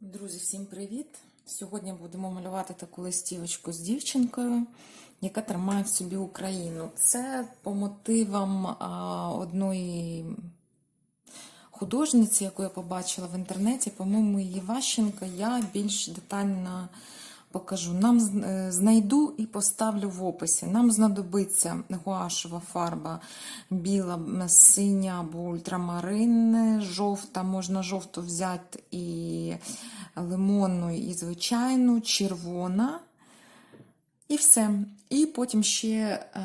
Друзі, всім привіт! Сьогодні будемо малювати таку листівочку з дівчинкою, яка тримає в собі Україну. Це по мотивам одної художниці, яку я побачила в інтернеті, по-моєму, її Ващенка. Я більш детально покажу. Нам е, знайду і поставлю в описі. Нам знадобиться гуашева фарба біла, синя або ультрамарин, жовта, можна жовту взяти і лимонну, і звичайну, червона. І все. І потім ще е,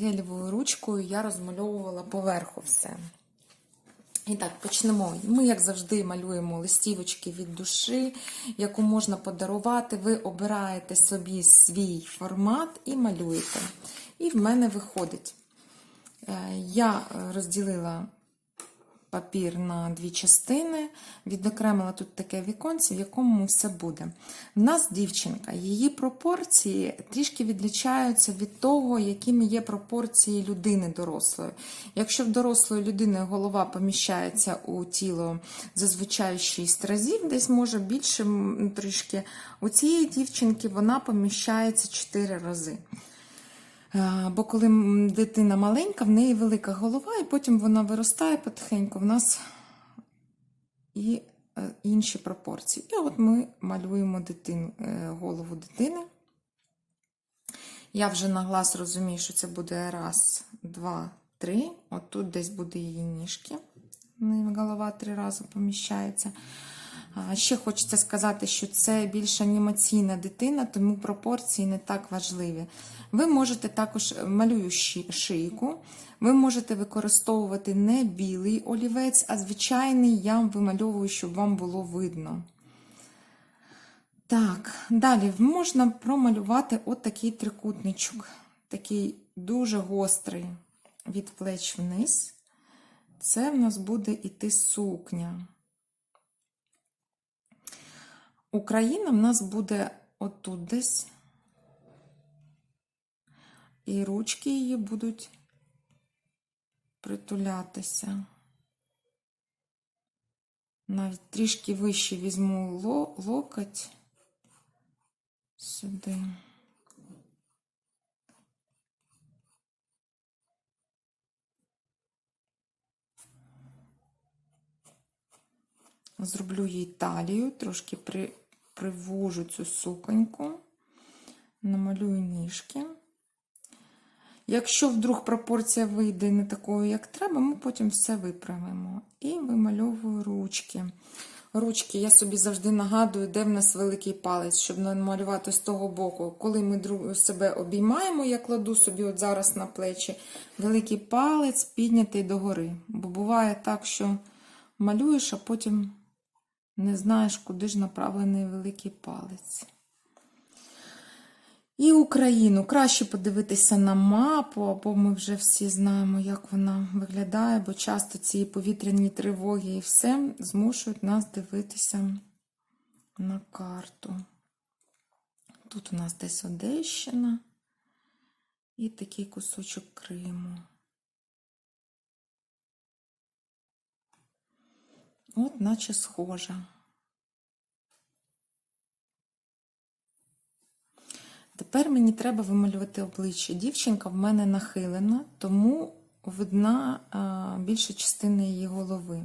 гелевою ручкою я розмальовувала поверху все. І так, почнемо. Ми, як завжди, малюємо листівочки від душі, яку можна подарувати. Ви обираєте собі свій формат і малюєте. І в мене виходить. Е, Я розділила папір на дві частини, відокремила тут таке віконце, в якому все буде. В нас дівчинка, її пропорції трішки відлічаються від того, якими є пропорції людини дорослої. Якщо в дорослої людини голова поміщається у тіло зазвичай 6 разів, десь може більше трішки, у цієї дівчинки вона поміщається 4 рази. Е, Бо коли дитина маленька, в неї велика голова, і потім вона виростає потихеньку, в нас і е, інші пропорції. І от ми малюємо дитин, е, голову дитини. Я вже на глаз розумію, що це буде раз, два, три. От тут десь буде її ніжки. Голова три рази поміщається. Ще хочеться сказати, що це більш анімаційна дитина, тому пропорції не так важливі. Ви можете також малюю шийку. Ви можете використовувати не білий олівець, а звичайний я вимальовую, щоб вам було видно. Так, далі можна промалювати от трикутничок, такий дуже гострий від плеч вниз. Це в нас буде іти сукня. Україна в нас буде отут десь. І ручки її будуть притулятися. Навіть трішки вище візьму локоть сюди. Зроблю їй талію, трошки при, привужу цю суконьку, намалюю ніжки. Якщо вдруг пропорція вийде не такою, як треба, ми потім все виправимо. І вимальовую ручки. Ручки я собі завжди нагадую, де в нас великий палець, щоб намалювати з того боку. Коли ми себе обіймаємо, я кладу собі от зараз на плечі великий палець піднятий догори. Бо буває так, що малюєш, а потім не знаєш, куди ж направлений великий палець. І Україну. Краще подивитися на мапу, або ми вже всі знаємо, як вона виглядає, бо часто ці повітряні тривоги і все змушують нас дивитися на карту. Тут у нас десь Одещина і такий кусочок Криму. От, наче схожа. Тепер мені треба вималювати обличчя. Дівчинка в мене нахилена, тому видна більша частина її голови.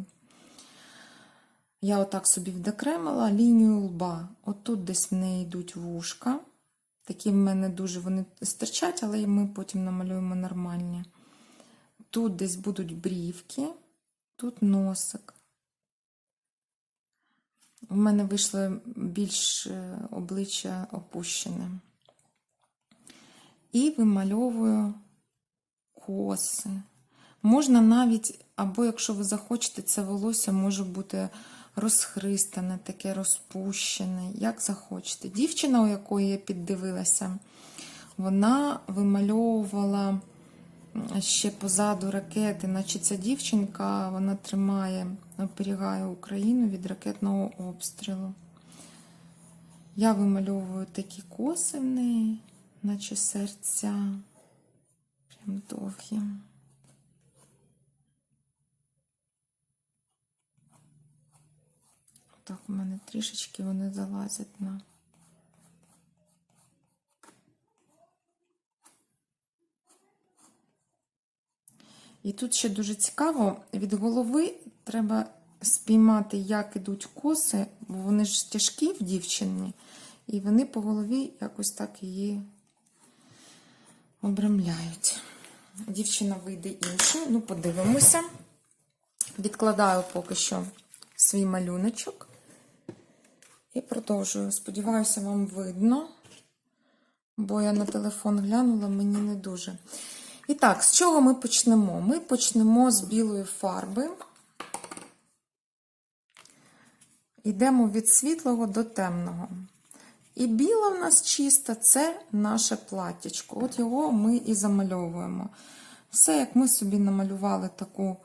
Я отак собі відокремила лінію лба. Отут десь в неї йдуть вушка. Такі в мене дуже вони стирчать, але ми потім намалюємо нормальні. Тут десь будуть брівки, тут носик. У мене вийшло більш е, обличчя опущене. І вимальовую коси. Можна навіть, або якщо ви захочете, це волосся може бути розхристане, таке розпущене, як захочете. Дівчина, у якої я піддивилася, вона вимальовувала ще позаду ракети, наче ця дівчинка вона тримає, оберігає Україну від ракетного обстрілу. Я вимальовую такі коси в неї, наче серця, прям довгі. Так, у мене трішечки вони залазять на. І тут ще дуже цікаво, від голови треба спіймати, як ідуть коси, бо вони ж тяжкі в дівчині, і вони по голові якось так її обрамляють. Дівчина вийде іншою, ну, подивимося. Відкладаю поки що свій малюночок. І продовжую. Сподіваюся, вам видно, бо я на телефон глянула, мені не дуже. І так, з чого ми почнемо? Ми почнемо з білої фарби. Йдемо від світлого до темного. І біла в нас чиста це наше платтячко. От його ми і замальовуємо. Все, як ми собі намалювали таку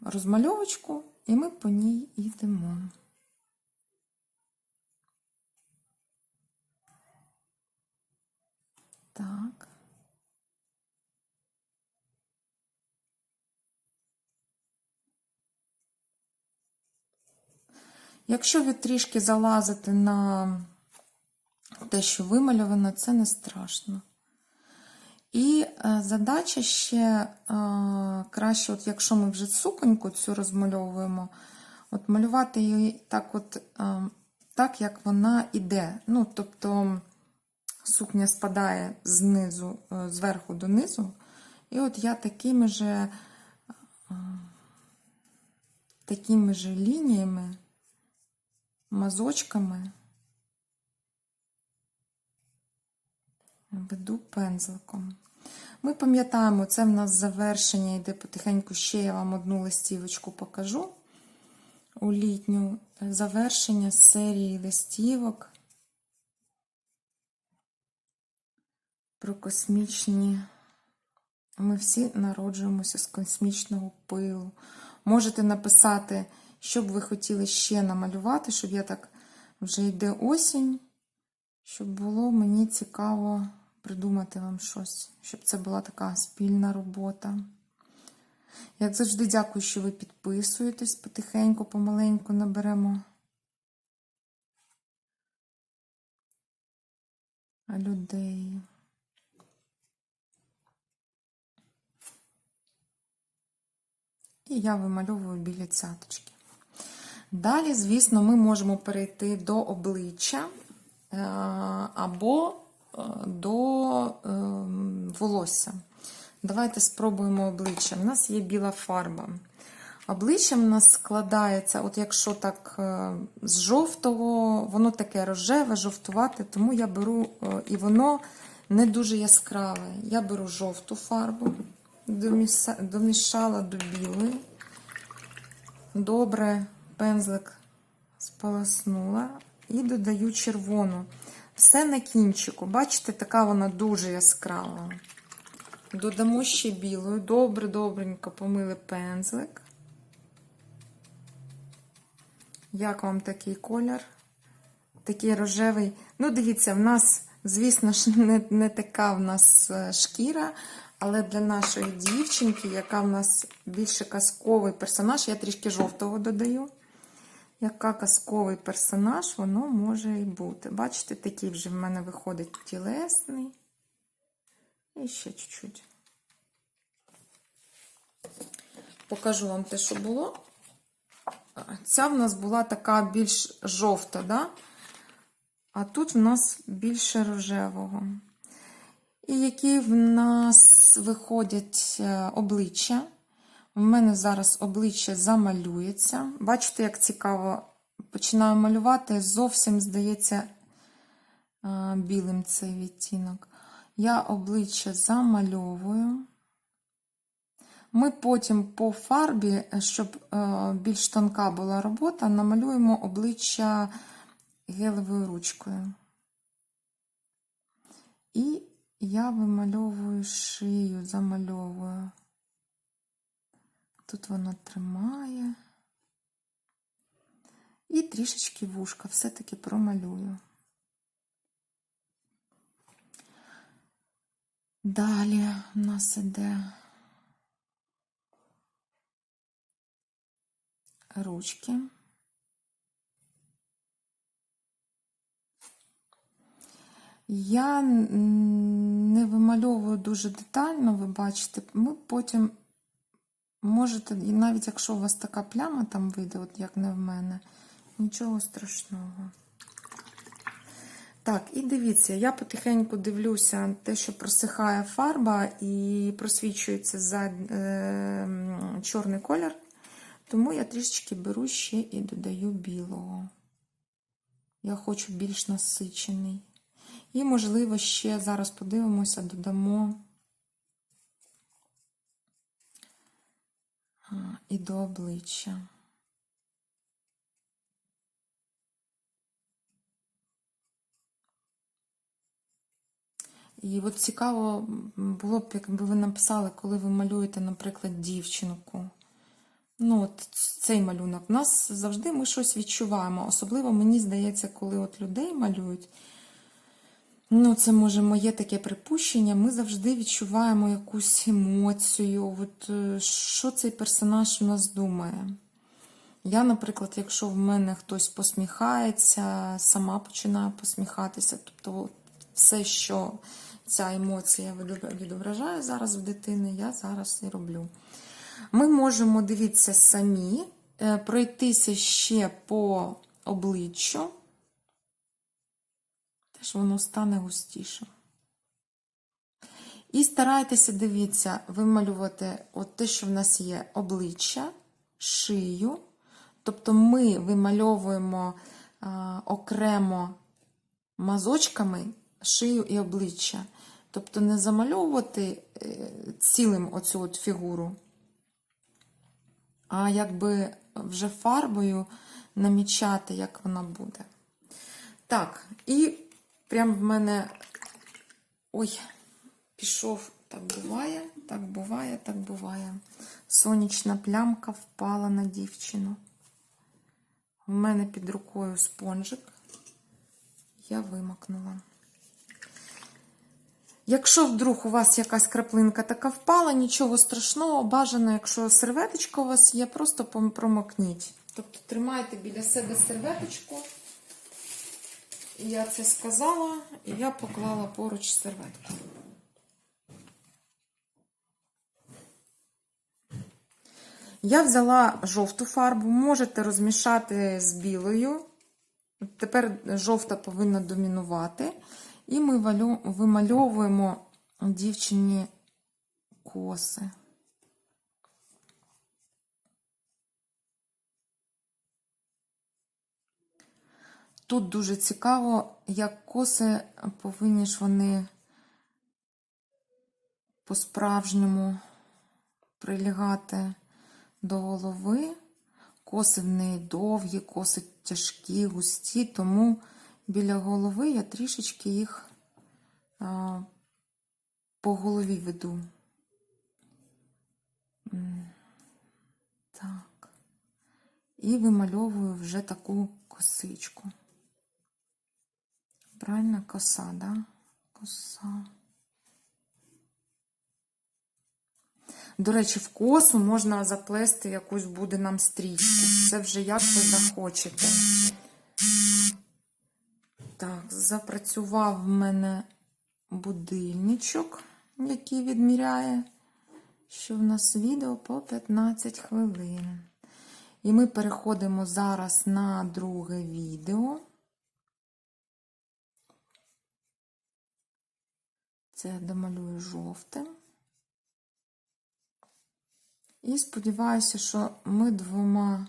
розмальовочку, і ми по ній йдемо. Так. Якщо ви трішки залазите на те, що вимальовано, це не страшно. І е, задача ще е, краще, от якщо ми вже суконьку цю розмальовуємо, от малювати її так, от, е, так, як вона іде. Ну, тобто сукня спадає знизу, зверху донизу. І от я такими же, такими же лініями, мазочками веду пензликом. Ми пам'ятаємо, це в нас завершення йде потихеньку, ще я вам одну листівочку покажу у літню завершення серії листівок про космічні. Ми всі народжуємося з космічного пилу. Можете написати, що б ви хотіли ще намалювати, щоб я так вже йде осінь, щоб було мені цікаво придумати вам щось, щоб це була така спільна робота. Як завжди, дякую, що ви підписуєтесь потихеньку, помаленьку наберемо людей. І я вимальовую біля цяточки. Далі, звісно, ми можемо перейти до обличчя е, або е, до е, волосся. Давайте спробуємо обличчя. У нас є біла фарба. Обличчя в нас складається, от якщо так з жовтого, воно таке рожеве, жовтувате, тому я беру, і воно не дуже яскраве. Я беру жовту фарбу, домішала до білої. Добре пензлик сполоснула і додаю червону. Все на кінчику. Бачите, така вона дуже яскрава. Додамо ще білою. Добре-добренько помили пензлик. Як вам такий колір? Такий рожевий. Ну, дивіться, в нас, звісно ж, не, не така в нас шкіра, але для нашої дівчинки, яка в нас більше казковий персонаж, я трішки жовтого додаю. Яка казковий персонаж, воно може і бути. Бачите, такий вже в мене виходить тілесний. І ще чуть-чуть. Покажу вам те, що було. Ця в нас була така більш жовта, да? а тут в нас більше рожевого. І які в нас виходять е, обличчя. У мене зараз обличчя замалюється. Бачите, як цікаво, починаю малювати, зовсім, здається, е, білим цей відтінок. Я обличчя замальовую. Ми потім по фарбі, щоб е, більш тонка була робота, намалюємо обличчя гелевою ручкою. І я вимальовую шию, замальовую. Тут воно тримає. І трішечки вушка все-таки промалюю. Далі у нас іде ручки. Я не вимальовую дуже детально, ви бачите, ми потім можете, навіть якщо у вас така пляма там вийде, от як не в мене, нічого страшного. Так, і дивіться, я потихеньку дивлюся те, що просихає фарба і просвічується за е, чорний колір, тому я трішечки беру ще і додаю білого. Я хочу більш насичений. І, можливо, ще зараз подивимося, додамо і до обличчя. І от цікаво було б, якби ви написали, коли ви малюєте, наприклад, дівчинку. Ну, от цей малюнок. У нас завжди ми щось відчуваємо. Особливо, мені здається, коли от людей малюють. Ну, це може моє таке припущення. Ми завжди відчуваємо якусь емоцію. От, е, що цей персонаж у нас думає? Я, наприклад, якщо в мене хтось посміхається, сама починаю посміхатися. Тобто, все, що ця емоція відображає зараз в дитини, я зараз і роблю. Ми можемо, дивіться, самі е, пройтися ще по обличчю. Теж воно стане густішим. І старайтеся, дивіться, вималювати от те, що в нас є обличчя, шию. Тобто ми вимальовуємо а, окремо мазочками шию і обличчя. Тобто не замальовувати е, цілим оцю от фігуру, а якби вже фарбою намічати, як вона буде. Так, і прям в мене. Ой, пішов, так буває, так буває, так буває. Сонячна плямка впала на дівчину. В мене під рукою спонжик. Я вимакнула. Якщо вдруг у вас якась краплинка така впала, нічого страшного, бажано, якщо серветочка у вас є, просто промокніть. Тобто тримайте біля себе серветочку. Я це сказала, і я поклала поруч серветку. Я взяла жовту фарбу, можете розмішати з білою. Тепер жовта повинна домінувати. І ми вимальовуємо дівчині коси. Тут дуже цікаво, як коси повинні ж вони по-справжньому прилягати до голови. Коси в неї довгі, коси тяжкі, густі, тому біля голови я трішечки їх а, по голові веду. Так. І вимальовую вже таку косичку. Правильно, коса, да? Коса. До речі, в косу можна заплести якусь буде нам стрічку. Це вже як ви захочете. Так, запрацював в мене будильничок, який відміряє, що в нас відео по 15 хвилин. І ми переходимо зараз на друге відео. Це домалюю жовтим. І сподіваюся, що ми двома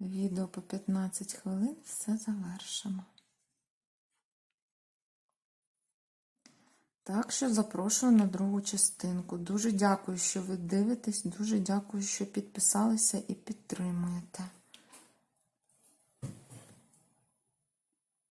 відео по 15 хвилин все завершимо. Так що запрошую на другу частинку. Дуже дякую, що ви дивитесь, дуже дякую, що підписалися і підтримуєте.